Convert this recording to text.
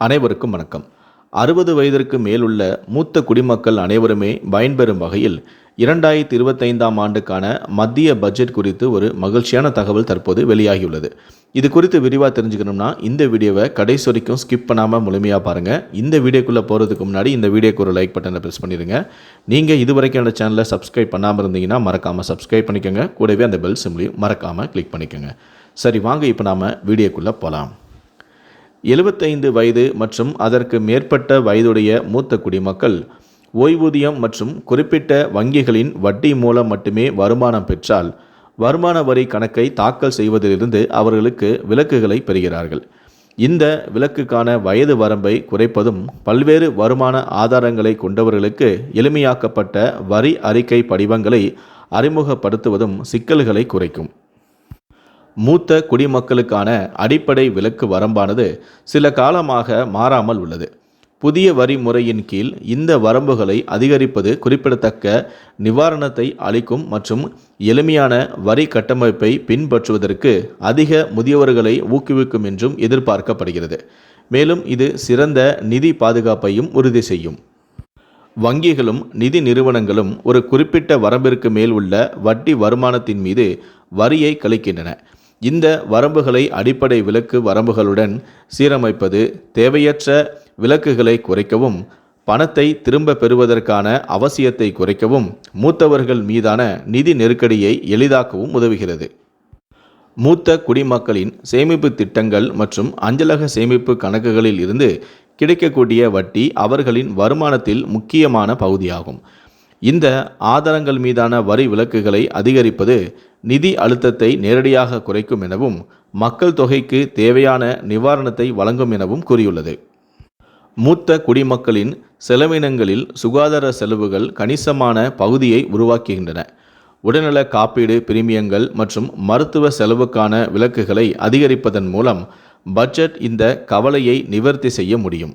அனைவருக்கும் வணக்கம். அறுபது வயதிற்கு மேலுள்ள மூத்த குடிமக்கள் அனைவருமே பயன்பெறும் வகையில் இரண்டாயிரத்தி இருபத்தைந்தாம் ஆண்டுக்கான மத்திய பட்ஜெட் குறித்து ஒரு மகிழ்ச்சியான தகவல் தற்போது வெளியாகியுள்ளது. இது குறித்து விரிவாக தெரிஞ்சுக்கணும்னா இந்த வீடியோவை கடைசி வரைக்கும் ஸ்கிப் பண்ணாமல் முழுமையாக பாருங்கள் இந்த வீடியோக்குள்ளே போகிறதுக்கு முன்னாடி இந்த வீடியோக்கு ஒரு லைக் பட்டனை ப்ரெஸ் பண்ணிடுங்க. நீங்கள் இது வரைக்கும் என்னோட சேனலை சப்ஸ்கிரைப் பண்ணாமல் இருந்தீங்கன்னா மறக்காமல் சப்ஸ்கிரைப் பண்ணிக்கோங்க. கூடவே அந்த பெல் சிம்லையும் மறக்காமல் கிளிக் பண்ணிக்கோங்க. சரி வாங்க இப்போ நாம் வீடியோக்குள்ளே போகலாம் எழுபத்தைந்து வயது மற்றும் அதற்கு மேற்பட்ட வயதுடைய மூத்த குடிமக்கள் ஓய்வூதியம் மற்றும் குறிப்பிட்ட வங்கிகளின் வட்டி மூலம் மட்டுமே வருமானம் பெற்றால் வருமான வரி கணக்கை தாக்கல் செய்வதிலிருந்து அவர்களுக்கு விலக்குகளை பெறுகிறார்கள். இந்த விலக்குக்கான வயது வரம்பை குறைப்பதும் பல்வேறு வருமான ஆதாரங்களை கொண்டவர்களுக்கு எளிமையாக்கப்பட்ட வரி அறிக்கை படிவங்களை அறிமுகப்படுத்துவதும் சிக்கல்களை குறைக்கும். மூத்த குடிமக்களுக்கான அடிப்படை விலக்கு வரம்பானது சில காலமாக மாறாமல் உள்ளது. புதிய வரி முறையின் கீழ் இந்த வரம்புகளை அதிகரிப்பது குறிப்பிடத்தக்க நிவாரணத்தை அளிக்கும் மற்றும் எளிமையான வரி கட்டமைப்பை பின்பற்றுவதற்கு அதிக முதியவர்களை ஊக்குவிக்கும் என்றும் எதிர்பார்க்கப்படுகிறது. மேலும் இது சிறந்த நிதி பாதுகாப்பையும் உறுதி செய்யும். வங்கிகளும் நிதி நிறுவனங்களும் ஒரு குறிப்பிட்ட வரம்பிற்கு மேல் உள்ள வட்டி வருமானத்தின் மீது வரியை கழிக்கின்றன. இந்த வரம்புகளை அடிப்படை விலக்கு வரம்புகளுடன் சீரமைப்பது தேவையற்ற விலக்குகளை குறைக்கவும் பணத்தை திரும்ப பெறுவதற்கான அவசியத்தை குறைக்கவும் மூத்தவர்கள் மீதான நிதி நெருக்கடியை எளிதாக்கவும் உதவுகிறது. மூத்த குடிமக்களின் சேமிப்பு திட்டங்கள் மற்றும் அஞ்சலக சேமிப்பு கணக்குகளில் இருந்து கிடைக்கக்கூடிய வட்டி அவர்களின் வருமானத்தில் முக்கியமான பகுதியாகும். இந்த ஆதாரங்கள் மீதான வரி விலக்குகளை அதிகரிப்பது நிதி அழுத்தத்தை நேரடியாக குறைக்கும் எனவும் மக்கள் தொகைக்கு தேவையான நிவாரணத்தை வழங்கும் எனவும் கூறியுள்ளது. மூத்த குடிமக்களின் செலவினங்களில் சுகாதார செலவுகள் கணிசமான பகுதியை உருவாக்குகின்றன. உடல்நல காப்பீடு பிரீமியங்கள் மற்றும் மருத்துவ செலவுக்கான விலக்குகளை அதிகரிப்பதன் மூலம் பட்ஜெட் இந்த கவலையை நிவர்த்தி செய்ய முடியும்.